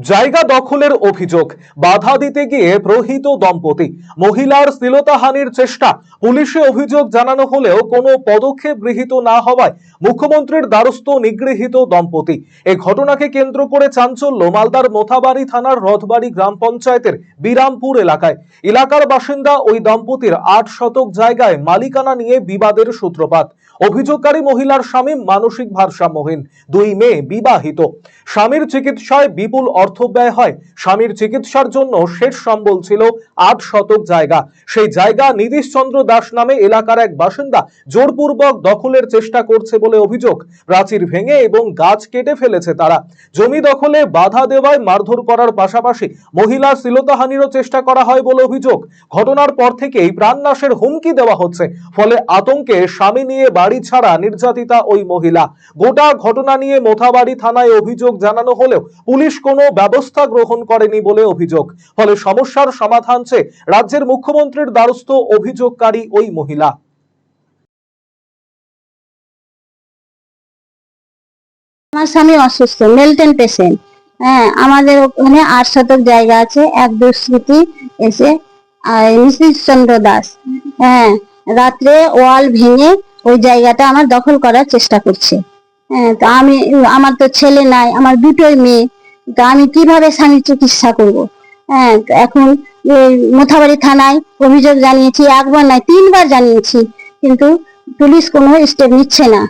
জায়গা দখলের অভিযোগ। বাধা দিতে গিয়ে প্রহিত দম্পতি। মহিলার শ্লীলতাহানির চেষ্টা। পুলিশে অভিযোগ জানানো হলেও কোনো পদক্ষেপ গৃহীত না হওয়ায় মুখ্যমন্ত্রীর দ্বারস্থ নিগৃহীত দম্পতি। এ ঘটনাকে কেন্দ্র করে চাঞ্চল্য মালদার মোথাবাড়ি থানার রথবাড়ি গ্রাম পঞ্চায়েতের বিরামপুর এলাকায়। এলাকার বাসিন্দা ওই দম্পতির আট শতক জায়গায় মালিকানা নিয়ে বিবাদের সূত্রপাত। অভিযোগকারী মহিলার স্বামী মানসিক ভারসাম্যহীন। দুই মেয়ে বিবাহিত। স্বামীর চিকিৎসায় বিপুল অর্থ ব্যয় হয়। স্বামীর চিকিৎসার জন্য শেষ সম্বল ছিল আট শতক জায়গা। সেই জায়গা নীতিশ চন্দ্র দাস নামে এলাকার এক বাসিন্দা জোরপূর্বক দখলের চেষ্টা করছে বলে অভিযোগ। প্রাচীর ভেঙে এবং গাছ কেটে ফেলেছে তারা। জমি দখলে বাধা দেওয়ায় মারধর করার পাশাপাশি মহিলার শ্লীলতাহানিরও চেষ্টা করা হয় বলে অভিযোগ। ঘটনার পর থেকেই প্রাণনাশের হুমকি দেওয়া হচ্ছে। ফলে আতঙ্কে স্বামী নিয়ে বাড়ি ছাড়া নির্যাতিতা ওই মহিলা। গোটা ঘটনা নিয়ে মোথাবাড়ি থানায় অভিযোগ জানানো হলেও পুলিশ কোনো ব্যবস্থা গ্রহণ করেনি বলে অভিযোগ। ফলে সমস্যার সমাধান চেয়ে রাজ্যের মুখ্যমন্ত্রীর দ্বারস্থ অভিযোগকারী ওই মহিলা। আমার স্বামী অসুস্থ মেলটেন পেশেন্ট হ্যাঁ আমাদের ওখানে আট শতক জায়গা আছে, এক দুষ্কৃতি এসে নিশীথ চন্দ্র দাস। হ্যাঁ রাত্রে ওয়াল ভেঙে ওই জায়গাটা আমার দখল করার চেষ্টা করছে। হ্যাঁ তো আমি, আমার তো ছেলে নাই, আমার দুটোই মেয়ে, তো আমি কীভাবে স্বামীর চিকিৎসা করব? হ্যাঁ এখন মোথাবাড়ি থানায় অভিযোগ জানিয়েছি, একবার নয়, তিনবার জানিয়েছি, কিন্তু পুলিশ কোনো স্টেপ নিচ্ছে না।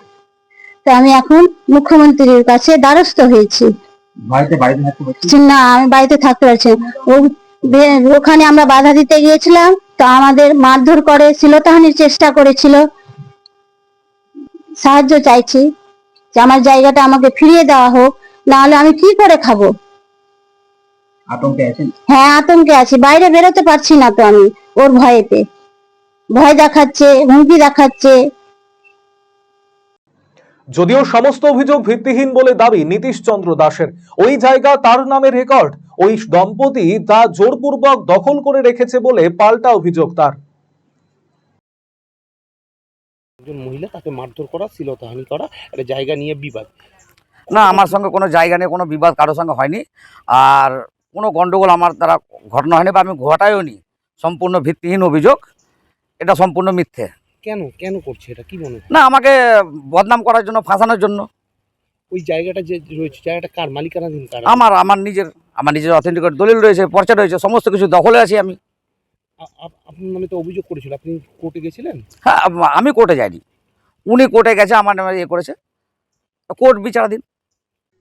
তো আমি এখন মুখ্যমন্ত্রীর কাছে দ্বারস্থ হয়েছি। না আমি বাড়িতে থাকতে পারছি ওখানে আমরা বাধা দিতে গিয়েছিলাম তো আমাদের মারধর করে শ্লীলতাহানির চেষ্টা করেছিল। সাহায্য চাইছি যে আমার জায়গাটা আমাকে ফিরিয়ে দেওয়া হোক না হলে আমি কি করে খাব? আতঙ্কে আছেন? হ্যাঁ আতঙ্কে আছি। বাইরে বেরোতে পারছি না তো আমি ওর ভয়েতে। ভয় দেখাচ্ছে হুমকি দেখাচ্ছে। যদিও সমস্ত অভিযোগ ভিত্তিহীন বলে দাবি নীতিশ চন্দ্র দাসের। ওই জায়গা তার নামে রেকর্ড। ওই দম্পতি তা জোরপূর্বক দখল করে রেখেছে বলে পাল্টা অভিযোগ তার। একজন মহিলা তাকে মারধর করা শ্লীলতাহানি করা একটা জায়গা নিয়ে বিবাদ। না আমার সঙ্গে কোনো জায়গা নিয়ে কোনো বিবাদ কারোর সঙ্গে হয়নি। আর কোনো গন্ডগোল আমার দ্বারা ঘটনা হয়নি বা আমি ঘটাইও নি সম্পূর্ণ ভিত্তিহীন অভিযোগ। এটা সম্পূর্ণ মিথ্যে। কেন? কেন করছে এটা? কি মনে না আমাকে বদনাম করার জন্য ফাঁসানোর জন্য। ওই জায়গাটা যে রয়েছে জায়গাটা কার? মালিকানাধীন কার? আমার আমার নিজের আমার নিজের অথেন্টিকেট দলিল রয়েছে পর্চা রয়েছে সমস্ত কিছু দখলে আছি আমি। আ- আপ- আপনার নামে তো অভিযোগ করেছিল। আপনি কোর্টে গেছিলেন? হ্যাঁ আমি কোর্টে যাইনি। উনি কোর্টে গেছে আমার নামে ইয়ে করেছে। কোর্ট বিচারাধীন।